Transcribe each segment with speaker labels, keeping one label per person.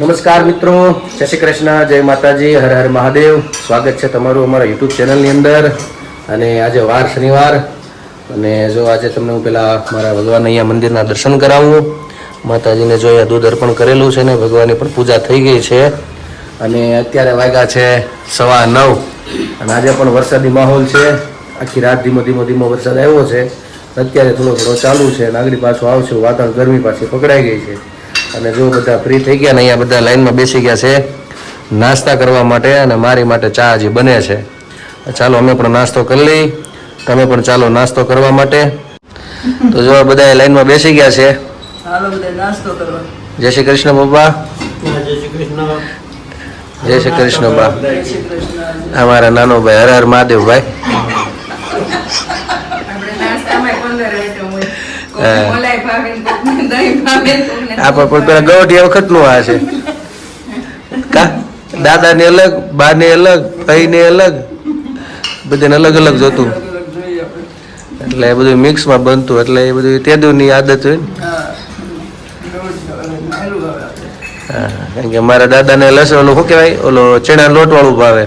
Speaker 1: નમસ્કાર મિત્રો, જય શ્રી કૃષ્ણ, જય માતાજી, હર હર મહાદેવ. સ્વાગત છે તમારું અમારા યુટ્યુબ ચેનલની અંદર. અને આજે વાર શનિવાર. અને જો આજે તમને હું પેલા મારા ભગવાન અહીંયા મંદિરના દર્શન કરાવું. માતાજીને જો અહીંયા દૂધ અર્પણ કરેલું છે ને, ભગવાનની પણ પૂજા થઈ ગઈ છે. અને અત્યારે વાગ્યા છે સવા નવ. અને આજે પણ વરસાદી માહોલ છે. આખી રાત ધીમો ધીમો ધીમો વરસાદ આવ્યો છે. અત્યારે થોડો થોડો ચાલુ છે. અને આગળ પાછું આવશે, વાતાવરણ ગરમી પાછી પકડાઈ ગઈ છે. અને જો બધા ફ્રી થઈ ગયા ને અહીંયા બધા લાઈનમાં બેસી ગયા છે નાસ્તા કરવા માટે અને મારી માટે ચા હજી બને છે. ચાલો અમે પણ નાસ્તો કરી લઈ. તમે પણ ચાલો નાસ્તો કરવા માટે. તો જો બધા લાઈનમાં બેસી ગયા છે. જય શ્રી કૃષ્ણ બાબા
Speaker 2: જય શ્રી કૃષ્ણ.
Speaker 1: જય શ્રી કૃષ્ણ બા અમારા નાનો ભાઈ હર હર મહાદેવ ભાઈ. હા.
Speaker 3: ને ને
Speaker 1: આ પણ પેલા ગવટિયા વખતનું આ છે. કા? અલગ બાને અલગ ભાઈને અલગ. બધાને અલગ અલગ જોતું.
Speaker 4: અલગ અલગ આપણે
Speaker 1: એટલે એ બધું મિક્સમાં બનતું એટલે એ બધું તેદુની આદત હોય ને. કારણ કે મારા દાદાને લસણ ઓલું શું કહેવાય? ઓલો ચણા લોટ વાળું ભાવે.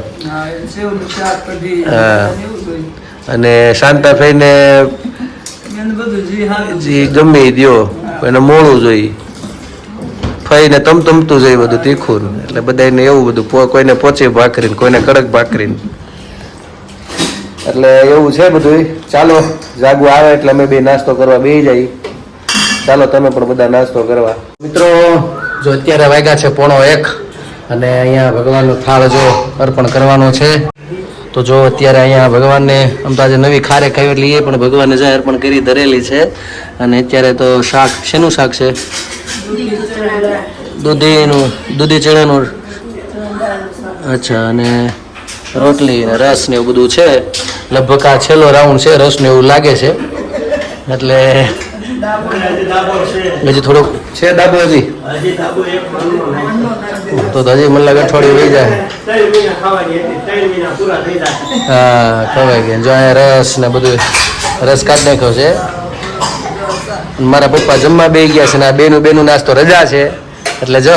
Speaker 4: હા.
Speaker 1: અને શાંતા ફઈને
Speaker 4: જી
Speaker 1: ગમે દો એને મોડું જોઈએ. ફઈને તમતમતું જાય બધું તીખું એટલે બધાને એવું બધું કોઈને પોચી ભાખરીને, કોઈને કડક ભાખરીને. એટલે એવું છે બધું ચાલો, જાગવું આવે એટલે અમે બે નાસ્તો કરવા બે જાય. ચાલો, તમે પણ બધા નાસ્તો કરવા. મિત્રો, જો અત્યારે વાગ્યા છે પોણો એક, અને અહીંયા ભગવાનનો થાળ જો અર્પણ કરવાનો છે. તો જો અત્યારે અહીંયા ભગવાનને આમ તો નવી ખારે ખાવી એટલે એ પણ ભગવાનને જાય અર્પણ કરી ધરેલી છે. અને અત્યારે તો શાક, શેનું શાક છે? દૂધીનું, દૂધી ચણાનું. અચ્છા, અને રોટલી રસ ને એવું બધું છે? લગભગ આ છેલ્લો રાઉન્ડ છે, રસ ને એવું લાગે છે. એટલે
Speaker 2: હજી
Speaker 1: થોડુંક છે દાબો હજી. તો હજી મને લાગે અઠવાડિયું વહી જાય. હા, ખવાઈ ગયા. જો અહીંયા રસ ને બધું, રસ કાઢી નાખ્યો છે. મારા પપ્પા જમવા બે ગયા છે ને આ બેનું બેનું નાસ્તો રજા છે. એટલે જો,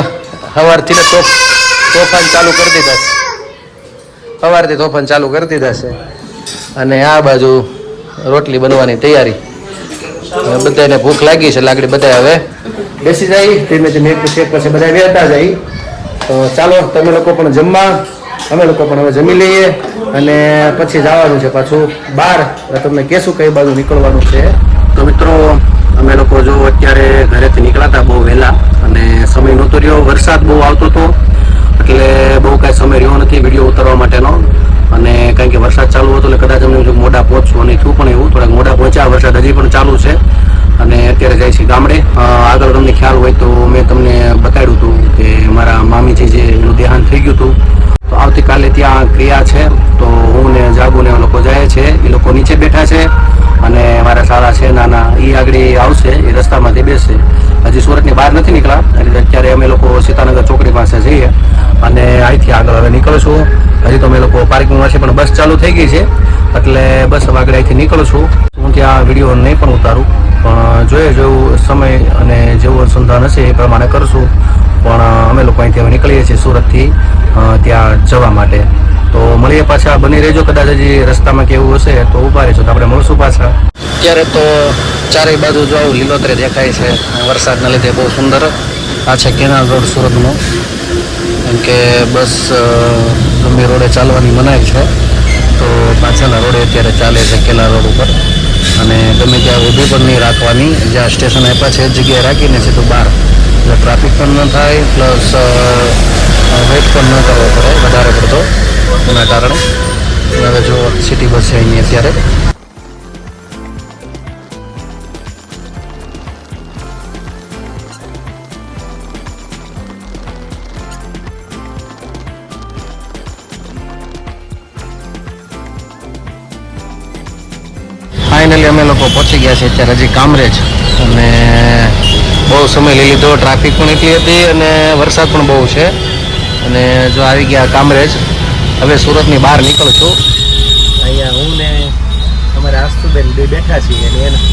Speaker 1: સવારથી તોફાન ચાલુ કરી દીધા છે. સવારથી તોફાન ચાલુ કરી દીધા છે. અને આ બાજુ રોટલી બનવાની તૈયારી. બધાને ભૂખ લાગી છે, લાકડી બધા હવે બેસી જાય. ધીમે ધીમે એક પછી એક પછી બધા વહેતા જાય. તો ચાલો, તમે લોકો પણ જમવા. અમે લોકો પણ હવે જમી લઈએ. અને પછી જવાનું છે પાછું બહાર. તમને કહેશું કઈ બાજુ નીકળવાનું છે. અમે લોકો જો અત્યારે ઘરેથી નીકળ્યા બહુ વહેલા અને સમય નહોતો રહ્યો. વરસાદ બહુ આવતો હતો, એટલે બહુ કાંઈ સમય રહ્યો નથી વીડિયો ઉતારવા માટેનો. અને કારણ કે વરસાદ ચાલુ હતો એટલે કદાચ અમને જો મોડા પહોંચશું અને થયું પણ એવું, થોડાક મોડા પહોંચ્યા. વરસાદ હજી પણ ચાલુ છે. અને અત્યારે જાય છે ગામડે. આગળ તમને ખ્યાલ હોય તો મેં તમને બતાડ્યું હતું કે મારા મામીજી જે એનું દેહાંત થઈ ગયું હતું. તો આવતીકાલે ત્યાં ક્રિયા છે. તો હું ને જાગુ ને લોકો જાય છે. એ લોકો નીચે બેઠા છે. અને મારા સારા છે, નાના એ આગળ આવશે એ રસ્તામાંથી બેસે. હજી સુરતની બહાર નથી નીકળ્યા એટલે અત્યારે અમે લોકો સીતાનગર ચોકડી પાસે જઈએ. અને અહીંથી આગળ હવે નીકળશું. હજી તો અમે લોકો પાર્કિંગમાં છે પણ બસ ચાલુ થઈ ગઈ છે. એટલે બસ હવે આગળ અહીંથી નીકળશું. હું ત્યાં વીડિયો નહીં પણ ઉતારું. પણ જોઈએ જેવું સમય અને જેવું અનુસંધાન હશે એ પ્રમાણે કરશું. પણ અમે લોકો અહીંથી હવે નીકળીએ છીએ સુરતથી ત્યાં જવા માટે. તો મળીએ પાછા. બની રહેજો. કદાચ હજી રસ્તામાં કેવું હશે તો ઊભા રહેજો. તો આપણે મળશું પાછા. અત્યારે તો ચારેય બાજુ જો લીલોતરે દેખાય છે, વરસાદના લીધે બહુ સુંદર. આ છે કેનાલ રોડ સુરતનો. કેમ કે બસ ગમે રોડે ચાલવાની મનાઈ છે. તો પાછળના રોડે અત્યારે ચાલે છે કેલા રોડ ઉપર. અને ગમે ત્યાં ઊભી પણ નહીં રાખવાની. જ્યાં સ્ટેશન આપ્યા છે એ જગ્યાએ રાખીને છે તો બહાર. એટલે ટ્રાફિક પણ ન થાય, પ્લસ વેઇટ પણ ન કરવો પડે વધારે પડતો. એના કારણે. હવે જો સિટી બસ છે અહીં અત્યારે. ફાઇનલી અમે લોકો પહોંચી ગયા છીએ અત્યારે હજી કામરેજ. અને બહુ સમય લઈ લીધો ટ્રાફિક પણ એટલી હતી અને વરસાદ પણ બહુ છે. અને જો આવી ગયા કામરેજ હવે સુરતની બહાર નીકળું છું. અહીંયા હું ને અમારા આસ્તુબેન બે બેઠા છીએ અને એના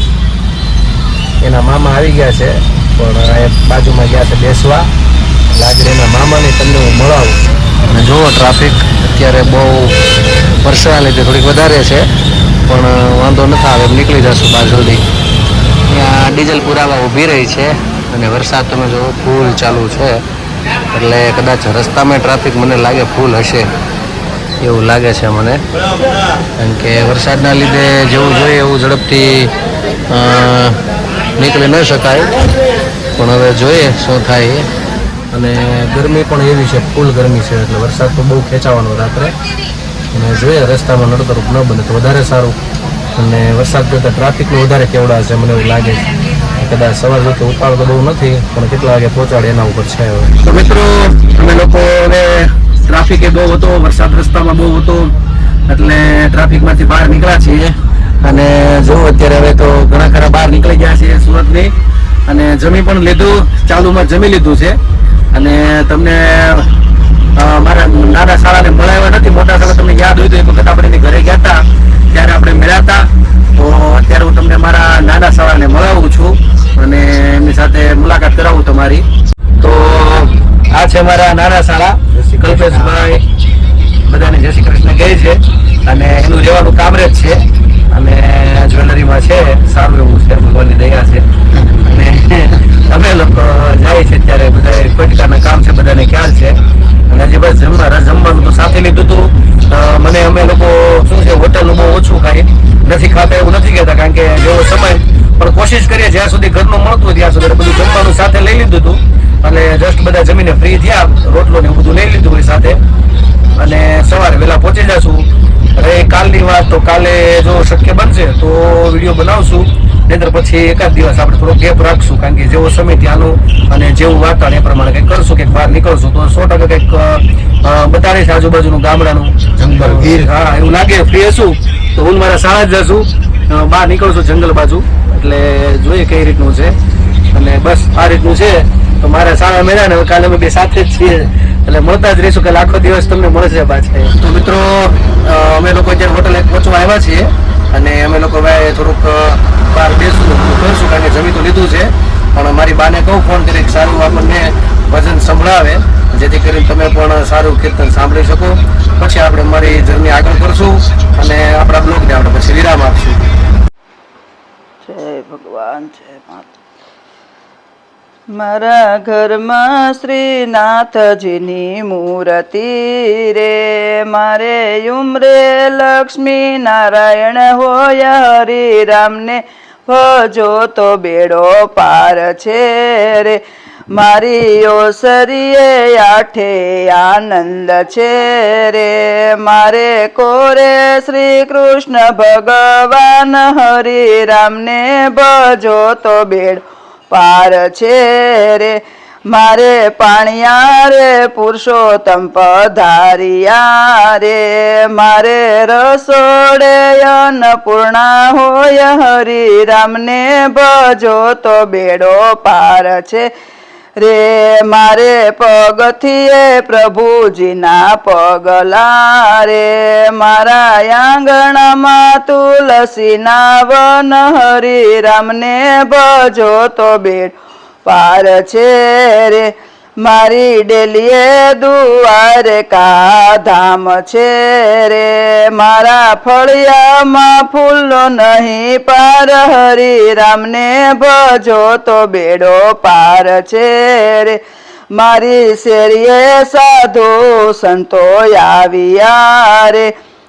Speaker 1: એના મામા આવી ગયા છે પણ એ બાજુમાં ગયા છે બેસવા. લાગણીના મામાને તમને હું મળાવું. અને જુઓ ટ્રાફિક અત્યારે બહુ વરસાદના લીધે થોડીક વધારે છે પણ વાંધો નથી આવે એમ નીકળી જશું બહાર જલ્દી. ત્યાં ડીઝલ પુરાવા ઊભી રહી છે અને વરસાદ તમે જો ફૂલ ચાલુ છે. એટલે કદાચ રસ્તામાં ટ્રાફિક મને લાગે ફૂલ હશે. એવું લાગે છે મને. કારણ કે વરસાદના લીધે જેવું જોઈએ એવું ઝડપથી નીકળી ન શકાય. પણ હવે જોઈએ શું થાય. અને ગરમી પણ એવી છે, ફૂલ ગરમી છે, એટલે વરસાદ તો બહુ ખેંચાવાનો રાત્રે. અને જોઈએ, રસ્તામાં નડતરૂપ ન બને તો વધારે સારું. અને વરસાદ કરતાં ટ્રાફિકનું વધારે કેવડા છે, મને એવું લાગે છે. કદાચ સવાર જોતો ઉતાળ તો બહુ નથી, પણ કેટલા વાગે પહોંચાડે એના ઉપર છે હવે. મિત્રો, અમે લોકો હવે ટ્રાફિક એ બહુ હતો, વરસાદ રસ્તામાં બહુ હતો, એટલે ટ્રાફિકમાંથી બહાર નીકળ્યા છીએ. અને જો અત્યારે હવે તો ઘણા ખરા બહાર નીકળી ગયા છીએ સુરતની. અને જમી પણ લીધું, ચાલુમાં જમી લીધું છે. અને તમને મારા નાના શાળાને મળાવ્યા નથી, મોટા શાળા તમને યાદ હોય તો એક વખત આપણે ઘરે ગયા હતા, ત્યારે આપણે મળ્યા હતા. તો અત્યારે હું તમને મારા નાના શાળાને મળાવું છું અને એમની સાથે મુલાકાત કરાવું તમારી. તો આ છે મારા નાના શાળા. કલ્પેશભાઈ બધાને જય શ્રી કૃષ્ણ કહે છે. અને એનું રહેવાનું કામરેજ છે. અને જ્વેલરીમાં છે સારું એવું છે ભગવાનની દયા છે. અને અમે લોકો જાય છે ત્યારે બધા પટકાના કામ છે બધાને ખ્યાલ છે. અને હજી બસ જમવા જમવાનું તો સાથે લીધું હતું મને અમે લોકો શું છે હોટલનું બહુ ઓછું ખાઈ નથી ખાતા એવું નથી કહેતા કારણ કે જેવો સમય કોશિશ કરીએ જ્યાં સુધી ઘરનું મળતું હોય ત્યાં સુધી બધું જમવાનું સાથે લઈ લીધું હતું. અને જસ્ટ બધા જમીને ફ્રી થયા. રોટલો ને બધું લઈ લીધું હોય સાથે. અને સવારે વહેલા પહોંચી જશું. અરે કાલની વાત તો કાલે જો શક્ય બનશે તો વીડિયો બનાવશું. નહીતર પછી એકાદ દિવસ આપણે થોડો ગેપ રાખશું. કારણ કે જેવો સમય ત્યાંનું અને જેવું વાતાવરણ એ પ્રમાણે કંઈક કરશું કંઈક બહાર નીકળશું. તો સો ટકા કંઈક બતાડીશ આજુબાજુનું ગામડાનું. જંગલ ગીર. હા એવું લાગે ફ્રી હશું. તો હું મારા શાળા જ જશું. બહાર નીકળશું જંગલ બાજુ. એટલે જોઈએ કઈ રીતનું છે. અને બસ આ રીતનું છે. તો મારા સારા મેળા ને કાલે અમે બે સાથે જ છીએ. એટલે મળતા જ રહીશું. કાલે આખો દિવસ તમને મળશે પાછા તો મિત્રો અમે લોકો અત્યારે હોટલે પહોંચવા આવ્યા છીએ. અને અમે લોકો ભાઈ થોડુંક બહાર બેસું કરશું કારણ કે જમી તો લીધું છે. પણ મારી બાને કહું ફોન કરી સારું આપણને ભજન સંભળાવે. જેથી કરીને તમે પણ સારું કીર્તન સાંભળી શકો. પછી આપણે મારી જર્ની આગળ કરશું અને આપણા બ્લોગને આપણે પછી વિરામ આપશું.
Speaker 4: ભગવાન છે મારા ઘરમાં શ્રીનાથજીની મૂર્તિ રે, મારે ઉમરે લક્ષ્મી નારાયણ હોય હરિરામને ભજો તો બેડો પાર છે રે. મારી ઓસરીએ આઠે આનંદ છે રે, મારે કોરે શ્રી કૃષ્ણ ભગવાન હરિરામને ભજો તો બેડ પાર છે રે. મારે પાણિયા રે, પુરુષોત્તમ પધારિયા રે. મારે રસોડે અન્નપૂર્ણા હોય હરિરામને ભજો તો બેડો પાર છે રે મારે પગથીએ પ્રભુજીના પગલા રે. મારા આંગણામાં તુલસીના વન હરિરામને ભજો તો બેટ પાર છે રે. મારી ડેલીએ દુઆરે કા ધામ છે રે? મારા ફળિયામાં ફૂલો નહીં પાર, હરિરામને ભજો તો બેડો પાર છે રે. મારી શેરીએ સાધુ સંતો આવ્યા રે.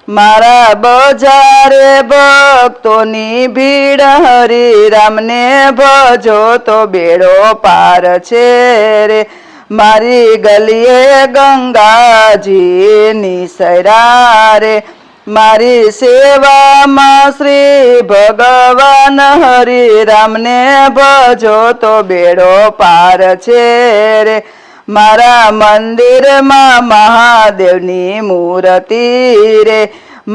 Speaker 4: મારા બજારે ભક્તોની ભીડ, હરિરામને ભજો તો બેડો પાર છે રે. મારી ગલીએ ગંગાજીની સૈરા રે મારી સેવામાં શ્રી ભગવાન હરિરામને ભજો તો બેડો પાર છે રે. મારા મંદિરમાં મહાદેવની મૂર્તિ રે.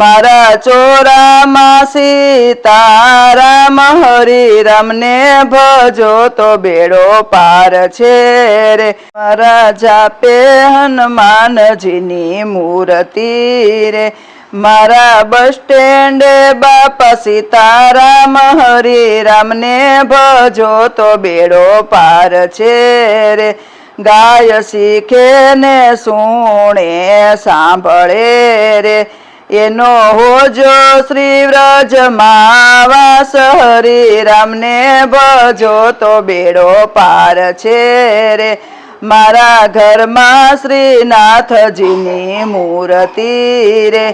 Speaker 4: મારા ચોરામાં સીતારામ હરિરામને ભજો તો બેડો પાર છે રે. મારા જાપે હનુમાનજીની મૂર્તિ રે. મારા બસ સ્ટેન્ડે બાપા સીતારામ હરિરામને ભજો તો બેડો પાર છે રે. ગાય શીખે ને સુણે સાંભળે રે. એનો હોજો શ્રી વ્રજ વાસ હરી રામને ભજો તો બેડો પાર છે રે. મારા ઘરમાં શ્રીનાથજીની મૂર્તિ રે.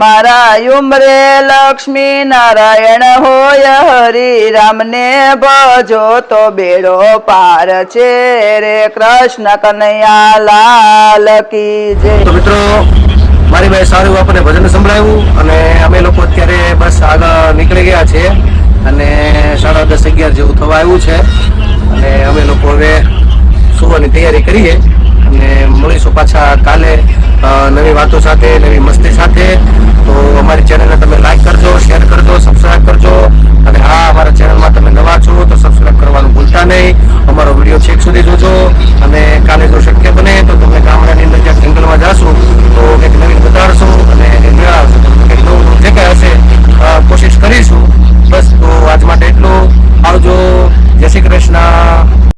Speaker 4: મારા યુમરે લક્ષ્મી નારાયણ હોય હરી રામને ભજો તો બેડો પાર છે રે. કૃષ્ણ કનૈયા લાલ કી જય.
Speaker 1: મિત્રો મારી ભાઈ સારું આપણને ભજન સંભળાવ્યું અને અમે લોકો અત્યારે બસ આગળ નીકળી ગયા છે અને સાડા દસ અગિયાર જેવું થવા આવ્યું છે. અને અમે લોકો હવે સુવાની તૈયારી કરીએ અને મળીશું પાછા કાલે નવી વાતો સાથે, નવી મસ્તી સાથે. તો અમારી ચેનલને તમે લાઈક કરજો.